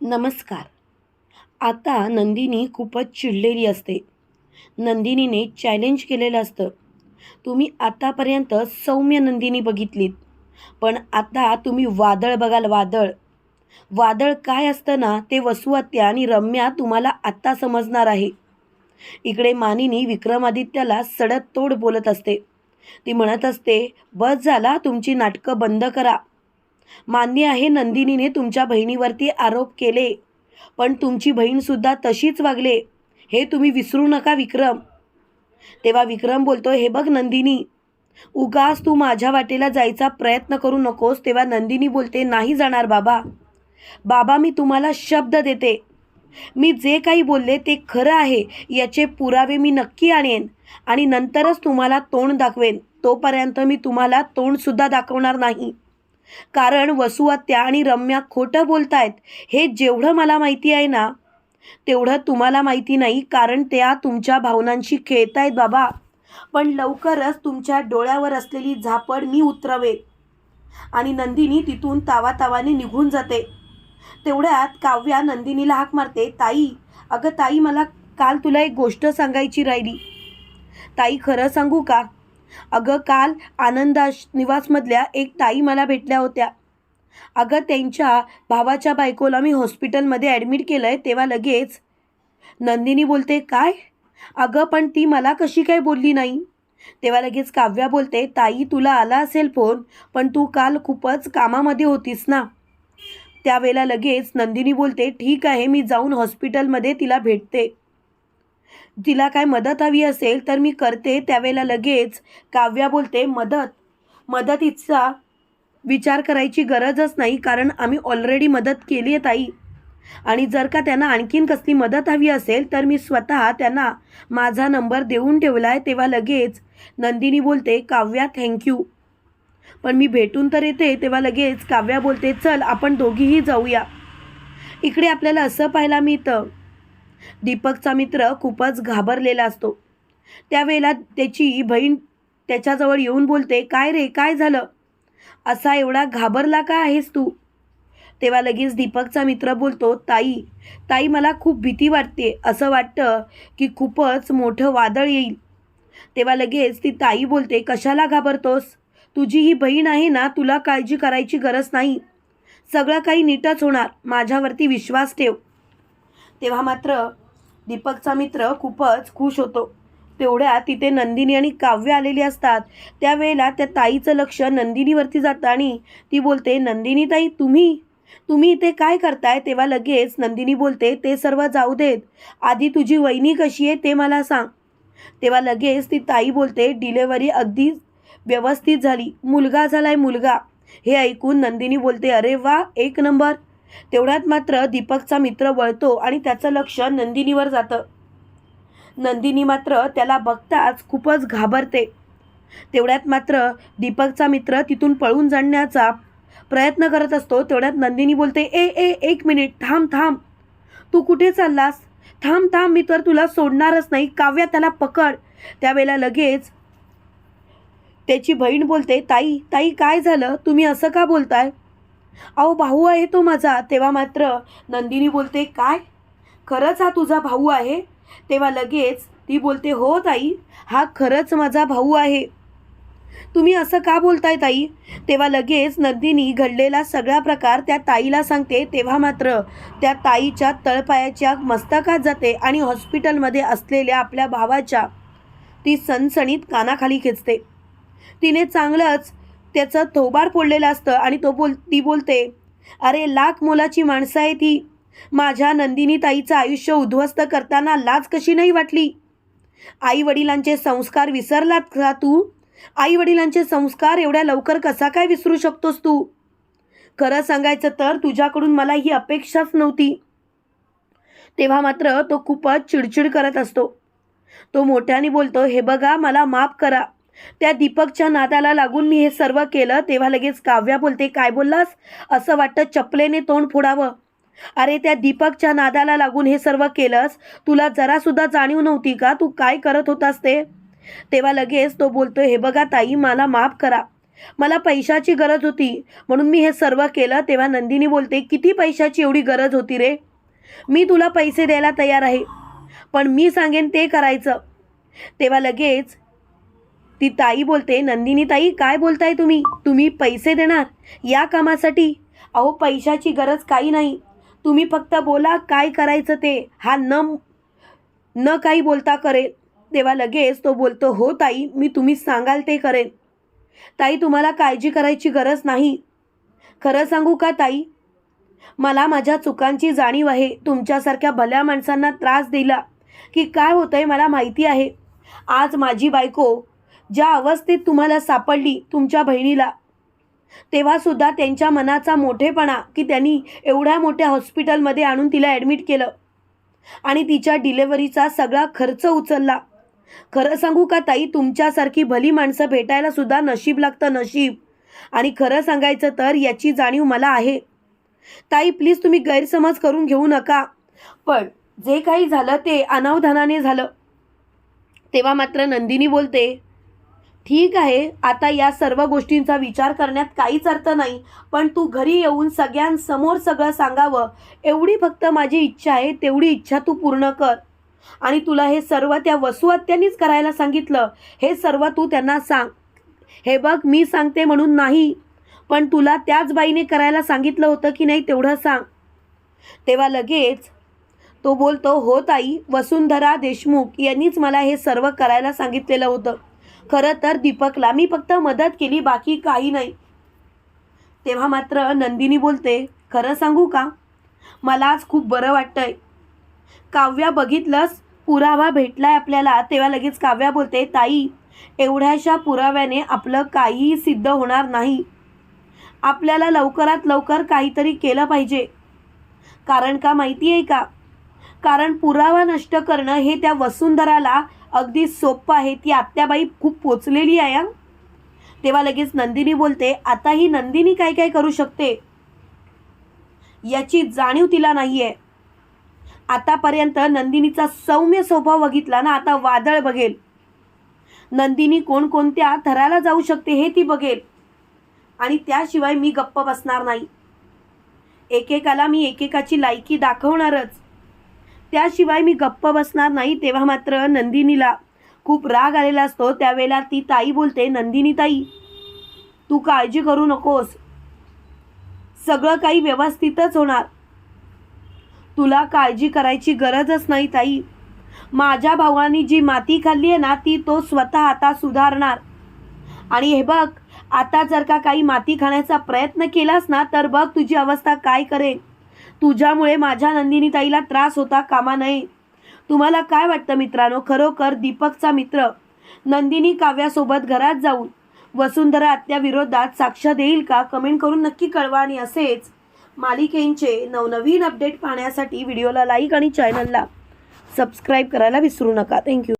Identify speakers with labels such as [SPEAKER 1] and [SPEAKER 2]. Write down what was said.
[SPEAKER 1] नमस्कार. आता नंदिनी खूपच चिडलेली असते. नंदिनीने चॅलेंज केलेलं असतं. तुम्ही आतापर्यंत सौम्य नंदिनी बघितलीत. पण आता तुम्ही वादळ बघाल वादळ. वादळ काय असतं ना ते वसुहत्या आणि रम्या तुम्हाला आत्ता समजणार आहे. इकडे मानिनी विक्रमादित्याला सडत तोड बोलत असते. ती म्हणत असते बस झाला तुमची नाटकं बंद करा. मान्य आहे नंदिनीने तुमच्या बहिणीवरती आरोप केले. पण तुमची बहीणसुद्धा तशीच वागले. हे तुम्ही विसरू नका विक्रम. तेव्हा विक्रम बोलतो हे बघ नंदिनी उगास तू माझ्या वाटेला जायचा प्रयत्न करू नकोस. तेव्हा नंदिनी बोलते नाही जाणार बाबा. बाबा मी तुम्हाला शब्द देते. मी जे काही बोलले ते खरं आहे याचे पुरावे मी नक्की आणेन आणि नंतरच तुम्हाला तोंड दाखवेन. तोपर्यंत मी तुम्हाला तोंडसुद्धा दाखवणार नाही. कारण वसुआत्या आणि रम्या खोटं बोलतायत. हे जेवढं मला माहिती आहे ना तेवढं तुम्हाला माहिती नाही कारण त्या तुमच्या भावनांशी खेळतायत बाबा. पण लवकरच तुमच्या डोळ्यावर असलेली झापड मी उतरवेन आणि नंदिनी तिथून तावातावाने निघून जाते. तेवढ्यात काव्या नंदिनीला हाक मारते ताई अगं ताई मला काल तुला एक गोष्ट सांगायची राहिली. ताई खरं सांगू का? अगं काल आनंदाश निवासमधल्या एक ताई मला भेटल्या होत्या. अगं त्यांच्या भावाच्या बायकोला मी हॉस्पिटलमध्ये ॲडमिट केलं आहे तेव्हा लगेच नंदिनी बोलते काय? अगं पण ती मला कशी काय बोलली नाही? तेव्हा लगेच काव्या बोलते ताई तुला आला असेल फोन पण तू काल खूपच कामामध्ये होतीस ना. त्यावेळेला लगेच नंदिनी बोलते ठीक आहे मी जाऊन हॉस्पिटलमध्ये तिला भेटते. तिला काय मदत हवी असेल तर मी करते त्यावेळेला लगेच. काव्या बोलते मदत मदतीचा विचार करायची गरजच नाही कारण आम्ही ऑलरेडी मदत केली आहे ताई. आणि जर का त्यांना आणखीन कसली मदत हवी असेल तर मी स्वतः त्यांना माझा नंबर देऊन ठेवला आहे तेव्हा लगेच. नंदिनी बोलते काव्या थँक्यू पण मी भेटून तर येते तेव्हा लगेच काव्या बोलते चल आपण दोघीही जाऊया. इकडे आपल्याला असं पाहायला मिळतं. दीपकचा मित्र खूपच घाबरलेला असतो. त्यावेळेला त्याची बहीण त्याच्याजवळ येऊन बोलते काय रे काय झालं? असा एवढा घाबरला का आहेस तू? तेव्हा लगेच दीपकचा मित्र बोलतो ताई ताई मला खूप भीती वाटते. असं वाटतं की खूपच मोठं वादळ येईल. तेव्हा लगेच ती ताई बोलते कशाला घाबरतोस? तुझी ही बहीण आहे ना तुला काळजी करायची गरज नाही. सगळं काही नीटच होणार. माझ्यावरती विश्वास ठेव. तेव्हा मात्र दीपकचा मित्र खूपच खुश होतो. तेवढ्या तिथे नंदिनी आणि काव्य आलेली असतात. त्यावेळेला त्या ताईचं लक्ष नंदिनीवरती जातं आणि ती बोलते नंदिनी ताई तुम्ही? तुम्ही इथे काय करताय? तेव्हा लगेच नंदिनी बोलते ते सर्व जाऊ देत. आधी तुझी वहिनी कशी आहे ते मला सांग. तेव्हा लगेच ती ताई बोलते डिलेवरी अगदी व्यवस्थित झाली. मुलगा झालाय मुलगा. हे ऐकून नंदिनी बोलते अरे वा एक नंबर. तेवढ्यात मात्र दीपकचा मित्र वळतो आणि त्याचं लक्ष नंदिनीवर जातं. नंदिनी मात्र त्याला बघताच खूपच घाबरते. तेवढ्यात मात्र दीपकचा मित्र तिथून पळून जाण्याचा प्रयत्न करत असतो. तेवढ्यात नंदिनी बोलते ए ए एक मिनिट थांब थांब. तू कुठे चाललास? थांब थांब मी तर तुला सोडणारच नाही. काव्या त्याला पकड. त्यावेळेला लगेच त्याची बहीण बोलते ताई ताई काय झालं? तुम्ही असं का बोलताय? अहो भाऊ आहे तो माझा. तेव्हा मात्र नंदिनी बोलते काय? खरंच हा तुझा भाऊ आहे? तेव्हा लगेच ती बोलते हो ताई. हा खरंच माझा भाऊ आहे. तुम्ही असं का बोलताय ताई? तेव्हा लगेच नंदिनी घडलेला सगळा प्रकार त्या ताईला सांगते. तेव्हा मात्र त्या ताईच्या तळपायाच्या मस्तकात जाते आणि हॉस्पिटलमध्ये असलेल्या आपल्या भावाच्या ती सणसणीत कानाखाली खेचते. तिने चांगलंच त्याचं थोबाड फोडलेलं असतं आणि तो बोल ती बोलते अरे लाख मोलाची माणसं आहे ती माझ्या नंदिनी ताईचं आयुष्य उद्ध्वस्त करताना लाज कशी नाही वाटली? आई वडिलांचे संस्कार विसरलात का तू? आई वडिलांचे संस्कार एवढ्या लवकर कसा काय विसरू शकतोस तू? खरं सांगायचं तर तुझ्याकडून मला ही अपेक्षाच नव्हती. तेव्हा मात्र तो खूपच चिडचिड करत असतो. तो मोठ्याने बोलतो हे बघा मला माफ करा. त्या दीपकच्या नादाला लागून मी हे सर्व केलं तेव्हा लगेच काव्या बोलते काय बोललास? असं वाटतं चपलेने तोंड फोडावं. अरे त्या दीपकच्या नादाला लागून हे सर्व केलंस? तुला जरासुद्धा जाणीव नव्हती का? तू काय करत होतास ते? तेव्हा लगेच तो बोलतो हे बघा ताई मला माफ करा. मला पैशाची गरज होती. म्हणून मी हे सर्व केलं. तेव्हा नंदिनी बोलते किती पैशाची एवढी गरज होती रे? मी तुला पैसे द्यायला तयार आहे. पण मी सांगेन ते करायचं. तेव्हा लगेच ती ताई बोलते नंदिनी ताई काय बोलताय तुम्ही? तुम्ही पैसे देणार या कामासाठी? अहो पैशाची गरज काही नाही. तुम्ही फक्त बोला काय करायचं ते. हा न न काही बोलता करेल. तेव्हा लगेच तो बोलतो हो ताई मी तुम्ही सांगाल ते करेन ताई तुम्हाला काळजी करायची गरज नाही. खरं सांगू का ताई? मला माझ्या चुकांची जाणीव आहे. तुमच्यासारख्या भल्या माणसांना त्रास दिला. की काय होतंय मला माहिती आहे. आज माझी बायको ज्या अवस्थेत तुम्हाला सापडली तुमच्या बहिणीला तेव्हासुद्धा त्यांच्या मनाचा मोठेपणा की त्यांनी एवढ्या मोठ्या हॉस्पिटलमध्ये आणून तिला ॲडमिट केलं. आणि तिच्या डिलेवरीचा सगळा खर्च उचलला. खरं सांगू का ताई तुमच्यासारखी भली माणसं भेटायला सुद्धा नशीब लागतं नशीब. आणि खरं सांगायचं तर याची जाणीव मला आहे. ताई प्लीज तुम्ही गैरसमज करून घेऊ नका. पण जे काही झालं ते अनावधानाने झालं. तेव्हा मात्र नंदिनी बोलते ठीक आहे आता या सर्व गोष्टींचा विचार करण्यात काहीच अर्थ नाही पण तू घरी येऊन सगळ्यांसमोर सगळं सांगावं. एवढी फक्त माझी इच्छा आहे तेवढी इच्छा तू पूर्ण कर. आणि तुला हे सर्व त्या वसुहत्यांनीच करायला सांगितलं. हे सर्व तू त्यांना सांग. हे बघ मी सांगते म्हणून नाही पण तुला त्याच बाईने करायला सांगितलं होतं की नाही तेवढं सांग. तेव्हा लगेच तो बोलतो हो ताई वसुंधरा देशमुख यांनीच मला हे सर्व करायला सांगितलेलं होतं. खरं तर दीपकला मी फक्त मदत केली बाकी काही नाही. तेव्हा मात्र नंदिनी बोलते खरं सांगू का? मला आज खूप बरं वाटतंय. काव्या बघितलंस? पुरावा भेटलाय आपल्याला. तेव्हा लगेच काव्या बोलते ताई एवढ्याशा पुराव्याने आपलं काहीही सिद्ध होणार नाही. आपल्याला लवकरात लवकर काहीतरी केलं पाहिजे. कारण का माहिती आहे का? कारण पुरावा नष्ट करणं हे त्या वसुंधराला अगदी सोपं आहे. ती आत्याबाई खूप पोचलेली आहे तेव्हा लगेच नंदिनी बोलते आता ही नंदिनी काय काय करू शकते? याची जाणीव तिला नाही आहे आतापर्यंत नंदिनीचा सौम्य स्वभाव बघितला ना आता वादळ बघेल. नंदिनी कोणकोणत्या थराला जाऊ शकते हे ती बघेल. आणि त्याशिवाय मी गप्प बसणार नाही. एकेकाला मी एकेकाची लायकी दाखवणारच. त्याशिवाय मी गप्प बसणार नाही. तेव्हा मात्र नंदिनीला खूप राग आलेला असतो. त्यावेळेला ती ताई बोलते नंदिनी ताई तू काळजी करू नकोस. सगळं काही व्यवस्थितच होणार. तुला काळजी करायची गरजच नाही ताई. माझ्या भावानी जी माती खाल्ली आहे ना ती तो स्वतः आता सुधारणार. आणि हे बघ आता जर का काही माती खाण्याचा प्रयत्न केलास ना तर बघ तुझी अवस्था काय करेल. तुझ्यामुळे माझ्या नंदिनी ताईला त्रास होता कामा नये. तुम्हाला काय वाटतं मित्रांनो? खरोखर दीपकचा मित्र नंदिनी काव्यासोबत घरात जाऊन वसुंधरा आत्याविरोधात साक्ष देईल का? कमेंट करून नक्की कळवा आणि असेच मालिकेंचे नवनवीन अपडेट पाहण्यासाठी व्हिडिओला लाईक आणि चॅनलला सबस्क्राईब करायला विसरू नका. थँक्यू.